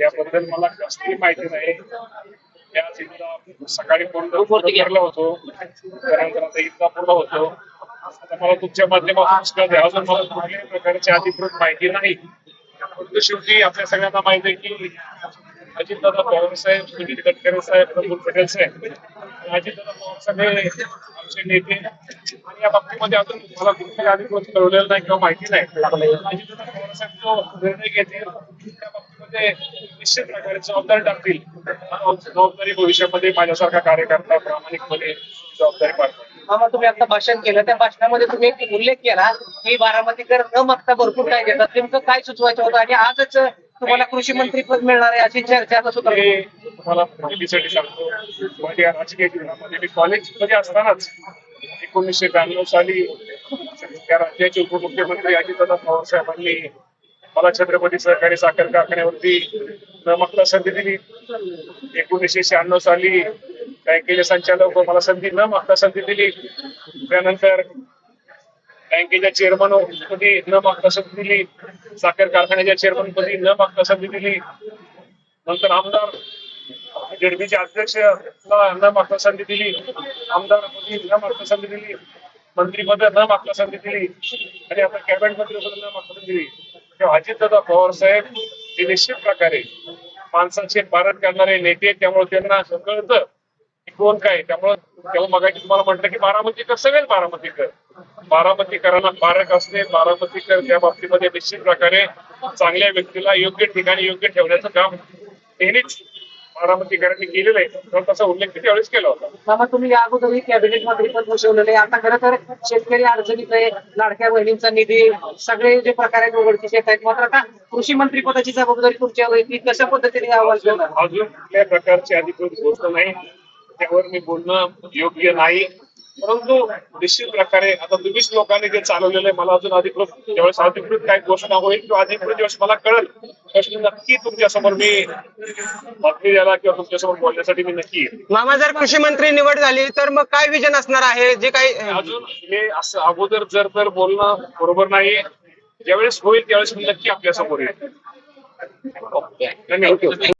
याबद्दल मला जास्ती माहिती नाही. त्या एकदा सकाळी फोन पंढरपूरला होतो. त्यानंतर आता इंदापूरला होतो. आता मला तुमच्या माध्यमातून अजून मला कुठल्याही प्रकारची अधिकृत माहिती नाही. परंतु शेवटी आपल्या सगळ्यांना माहिती आहे की अजितदादा पवार साहेब सुनील गडकरी साहेब प्रफुल पटेल साहेब आणि आमचे नेते. आणि या बाबतीमध्ये अजून मला कुठल्याही अधिकृत कळवलेलं नाही किंवा माहिती नाही. अजितदादा पवार जो निर्णय घेतील. त्या बाबतीमध्ये निश्चित प्रकारे जबाबदारी टाकतील. जबाबदारी भविष्यामध्ये माझ्यासारखा कार्यकर्ता प्रामाणिकपणे जबाबदारी पार पाडेल. मामा तुम्ही आता भाषण केलं. त्या भाषणामध्ये तुम्ही एक उल्लेख केला. की बारामतीकर न मागता भरपूर काय देतात. नेमकं काय सुचवायचं होतं? आणि आजच तुम्हाला कृषी मंत्री पद मिळणार आहे अशी चर्चा आता सुद्धा हे तुम्हाला माहितीसाठी सांगतो. माझ्या राजकीय जीवनामध्ये मी कॉलेजमध्ये असतानाच एकोणीसशे ब्याण्णव साली त्या राज्याचे उपमुख्यमंत्री अजितदादा पवार साहेबांनी मला छत्रपती सहकारी साखर कारखान्यावरती न मागता संधी दिली. एकोणीसशे शहाण्णव साली बँकेचे संचालक मला संधी न मागता संधी दिली. त्यानंतर बँकेच्या चेअरमन पदी न मागता संधी दिली? साखर कारखान्याच्या चेअरमन पदी न मागता संधी दिली? नंतर आमदार जेडबीचे अध्यक्ष न मागता संधी दिली. आमदार पदी न मागता संधी दिली? मंत्रीपद न मागता संधी दिली. आणि आता कॅबिनेट मंत्रीपद न मागता संधी दिली. तेव्हा अजितदादा पवार साहेब हे निश्चित प्रकारे माणसाचे पारण करणारे नेते आहेत, त्यामुळे त्यांना कळतं कोण काय त्यामुळे तेव्हा मगाशी तुम्हाला म्हटलं की बारामतीकर सगळेच बारामतीकर बारामतीकरांना पारक असते बारामतीकर त्या बाबतीमध्ये निश्चित प्रकारे चांगल्या व्यक्तीला योग्य ठिकाणी योग्य ठेवण्याचं काम नेहमीच बारामतीकरांनी केलेलं आहे. तसा उल्लेख त्यावेळेस केला होता. तुम्ही या अगोदरही कॅबिनेट मंत्री भूषवलेले आहे. आता खरं तर शेतकरी अडचणीत आहे. लाडक्या बहिणींचा निधी सगळे जे प्रकार आहेत उघडकीस येत आहेत मात्र आता कृषी मंत्री पदाची जबाबदारी तुमच्यावर आहे. ती कशा पद्धतीने अजून कुठल्या प्रकारची अधिकृत गोष्ट नाही. त्यावर मी बोलणं योग्य नाही. परंतु निश्चित प्रकारे आता तुम्हीच लोकांनी जे चालवलेलं आहे मला अजून अधिकृत ज्यावेळेस अधिकृत काय घोषणा होईल किंवा अधिकृत ज्यावेळेस मला कळेल त्यावेळेस नक्की तुमच्यासमोर मी बातमी द्यायला किंवा तुमच्यासमोर बोलण्यासाठी मी नक्की येईल. मामा जर कृषी मंत्री निवड झाली तर मग काय विजन असणार आहे? जे काही अजून हे असं अगोदर जर तर बोलणं बरोबर नाही ज्यावेळेस होईल त्यावेळेस मी नक्की आपल्यासमोर येईल धन्यवाद